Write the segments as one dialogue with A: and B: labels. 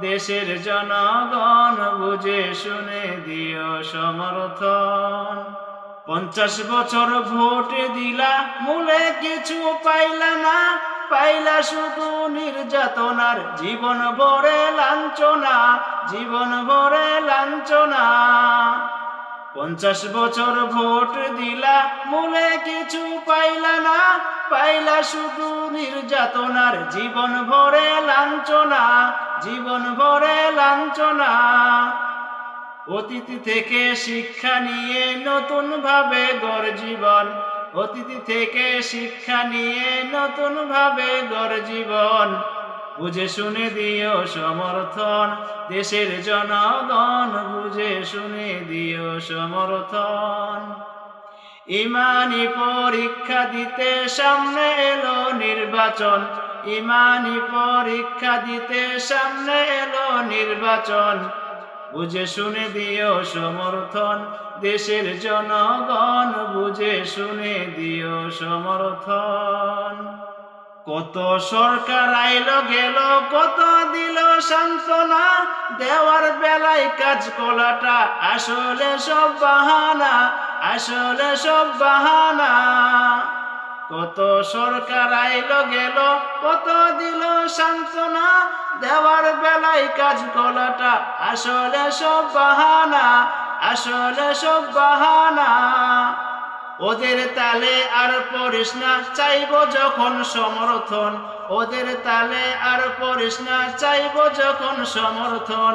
A: দেশের জনগণ বুঝে শুনে দিও সমর্থন। পঞ্চাশ বছর ভোট দিলা, মূলে কিছু পাইলা না। পাইলা শুধু নির্যাতনার, জীবন ভরে লাঞ্ছনা, জীবন ভরে লাঞ্ছনা। পঞ্চাশ বছর ভোট দিলা, মূলে কিছু পাইলা না। পাইলা শুধু নির্যাতনার, জীবন ভরে লাঞ্ছনা। জীবন ভরে লাঞ্ছনা। অতীত থেকে শিক্ষা নিয়ে নতুন ভাবে গড় জীবন। অতীত থেকে শিক্ষা নিয়ে নতুন ভাবে গড় জীবন। বুঝে শুনে দিও সমর্থন, দেশের জনগণ বুঝে শুনে দিও সমর্থন। ইমানি পরীক্ষা দিতে সামনে এলো নির্বাচন। ইমানি পরীক্ষা দিতে সামনে এলো নির্বাচন। বুঝে শুনে দিও সমর্থন, দেশের জনগণ বুঝে শুনে দিও সমর্থন। কত সরকার আইল, গেল, কত দিল সান্ত্বনা, দেওয়ার বেলায় কাজ কলাটা আসলে সব বাহানা, আসলে সব বাহানা। কত সরকার আইলো গেল, কত দিল সান্ত্বনা, দেওয়ার বেলায় কাজ কলাটা আসলে সব বাহানা, আসলে সব বাহানা। ওদের তালে আর পড়িস না, চাইব যখন সমর্থন। ওদের তালে আর পড়িস না, চাইব যখন সমর্থন।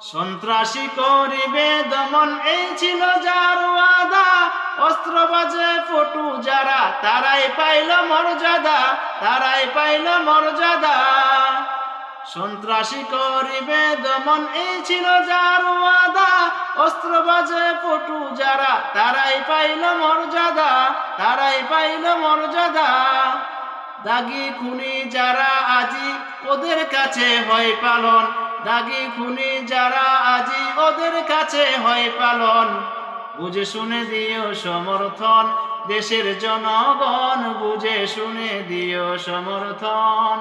A: সন্ত্রাসী করিবে দমন, এই ছিল যার ওয়াদা। অস্ত্র বাজে ফটু যারা, তারাই পাইল মর্যাদা, তারাই পাইল মর্যাদা। সন্ত্রাসী করিবে দমন, এই ছিল যার ওয়াদা। অস্ত্র বাজে পটু যারা, তারাই পাইল মর্যাদা, তারাই পাইল মর্যাদা। দাগি খুনি যারা আজি, ওদের কাছে হয় পালন। দাগি খুনি যারা আজি ওদের কাছে হয় পালন। বুঝে শুনে দিও সমর্থন, দেশের জনগণ বুঝে শুনে দিও সমর্থন।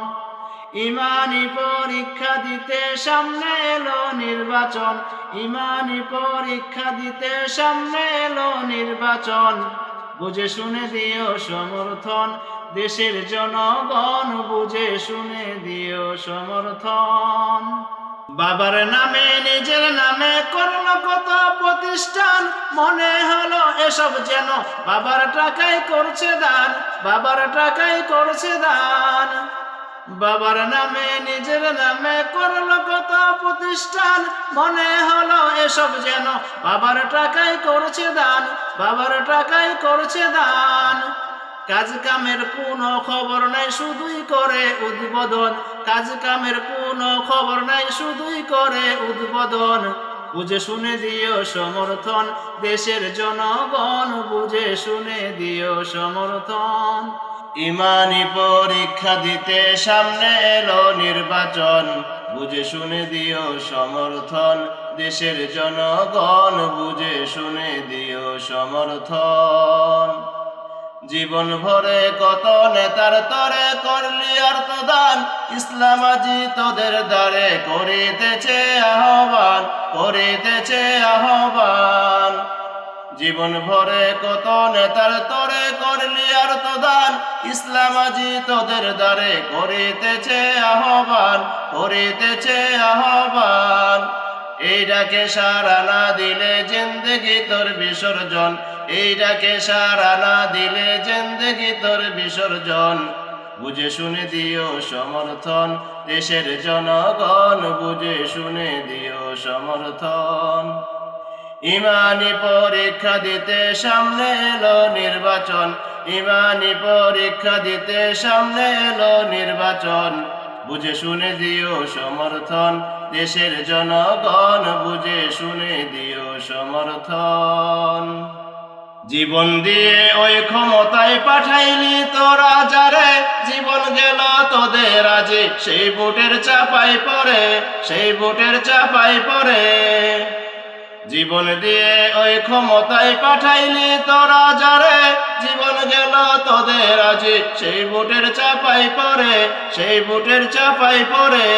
A: ইমানি পরীক্ষা দিতে সামনে এলো নির্বাচন, ইমানি পরীক্ষা দিতে সামনে এলো নির্বাচন। বুঝে শুনে দিও সমর্থন, দেশের জনগণ বুঝে শুনে দিও সমর্থন। বাবার নামে, নিজের নামে করল কত প্রতিষ্ঠান। মনে হলো এসব যেন বাবার টাকায় করছে দান, বাবার টাকায় করছে দান। বাবার নামে, নিজের নামে করল কত প্রতিষ্ঠান। মনে হলো এসব যেন বাবার টাকায় করছে দান, বাবার টাকায় করছে দান। কাজ কামের কোনো খবর নাই, শুধুই করে উদ্বোধন। কাজ কামের কোনো খবর নাই, শুধুই করে উদ্বোধন। বুঝে শুনে দিও সমর্থন, দেশের জনগণ বুঝে শুনে দিও সমর্থন। ইমানি পরীক্ষা দিতে সামনে এলো নির্বাচন, বুঝে শুনে দিও সমর্থন, দেশের জনগণ বুঝে শুনে দিও সমর্থন। জীবন ভরে কত নেতার তরে করলি অর্থদান। ইসলাম আজি তোদের দ্বারে করিতেছে আহ্বান করিতেছে আহ্বান। জীবন ভরে কত নেতার তরে করলি অর্থদান, ইসলাম আজি তোদের দ্বারে করিতেছে আহ্বান করিতেছে আহ্বান। এই ডাকে সারা না দিলে জিন্দেগি তোর বিসর্জন। এই ডাকে সারা না দিলে জিন্দেগি তোর বিসর্জন। বুঝে শুনে দিও সমর্থন, দেশের জনগণ বুঝে শুনে দিও সমর্থন। ইমানি পরীক্ষা দিতে সামনে এলো নির্বাচন। ইমানি পরীক্ষা দিতে সামনে এলো নির্বাচন। বুঝে শুনে দিও সমর্থন, দেশের জনগণ বুঝে শুনে দিও সমর্থন। জীবন দিয়ে ওই ক্ষমতায় পাঠাইলি তোরা যারে, জীবন গেল তোদের রাজে সেই বুটের চাপাই পরে সেই বুটের চাপাই পরে জীবন দিয়ে ওই ক্ষমতায় পাঠাইলি তোরা যারে। জীবন গেল তোদের আজি, সেই বুটের চাপাই পরে, সেই বুটের চাপাই পরে।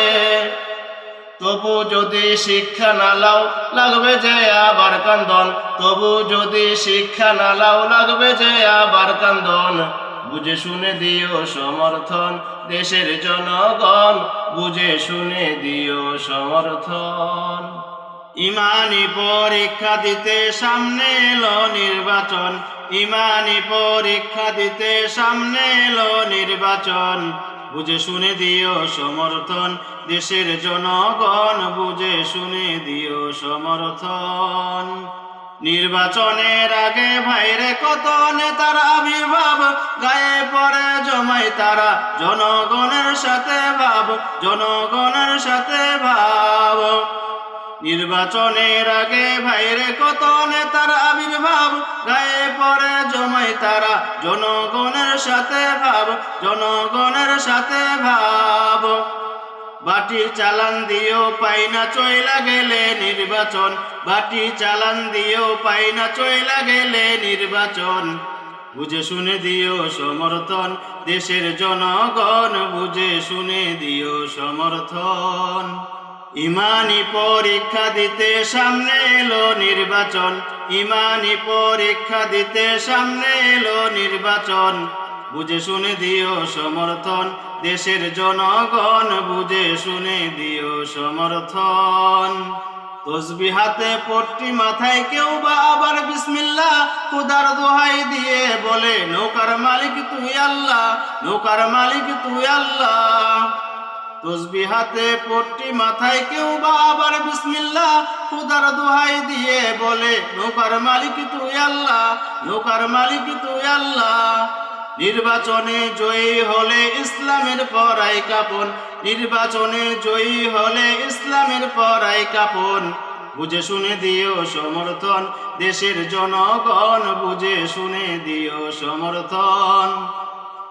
A: তবু যদি শিক্ষা না লাও, লাগবে যে আবার কান্দন। তবু যদি শিক্ষা না লাও, লাগবে যে আবার কান্দন। বুঝে শুনে দিও সমর্থন দেশের জনগণ। বুঝে শুনে দিও সমর্থন। ইমানি পরীক্ষা দিতে সামনে এলো নির্বাচন। ইমানি পরীক্ষা দিতে সামনে এলো নির্বাচন। বুঝে শুনে দিও সমর্থন, দেশের জনগণ বুঝে শুনে দিও সমর্থন। নির্বাচনের আগে ভাইরে কত নেতার আবির্ভাব, গায়ে পড়ে জমাই তারা জনগণের সাথে ভাব, জনগণের সাথে ভাব। নির্বাচনের আগে ভাইরে কত নেতার আবির্ভাব? গায়ে পরে জমাই তারা জনগণের সাথে ভাব, জনগণের সাথে ভাব। বাটি চালান দিও পাই না চইলা গেলে নির্বাচন। বাটি চালান দিও পাই না চইলা গেলে নির্বাচন। বুঝে শুনে দিও সমর্থন, দেশের জনগণ বুঝে শুনে দিও সমর্থন। ইমানি পরীক্ষা দিতে সামনে এলো নির্বাচন। ইমানি পরীক্ষা দিতে সামনে এলো নির্বাচন। বুঝে শুনে দিও সমর্থন, দেশের জনগণ বুঝে শুনে দিও সমর্থন। তসবি হাতে, পট্টি মাথায়, কেউ বা আবার বিসমিল্লা খুদার দোহাই দিয়ে বলে, নৌকার মালিক তুই আল্লাহ, নৌকার মালিক তুই আল্লাহ। তসবি হাতে, পট্টি মাথায় কেউ বা আবার বিসমিল্লা খুদার দোহাই দিয়ে বলে, নৌকার মালিক তুই আল্লাহ, নৌকার মালিক তুই আল্লাহ। নির্বাচনে জয়ী হলে ইসলামের পরাই কাপন, নির্বাচনে জয়ী হলে ইসলামের পরাই কাপন। বুঝে শুনে দিও সমর্থন, দেশের জনগণ বুঝে শুনে দিও সমর্থন।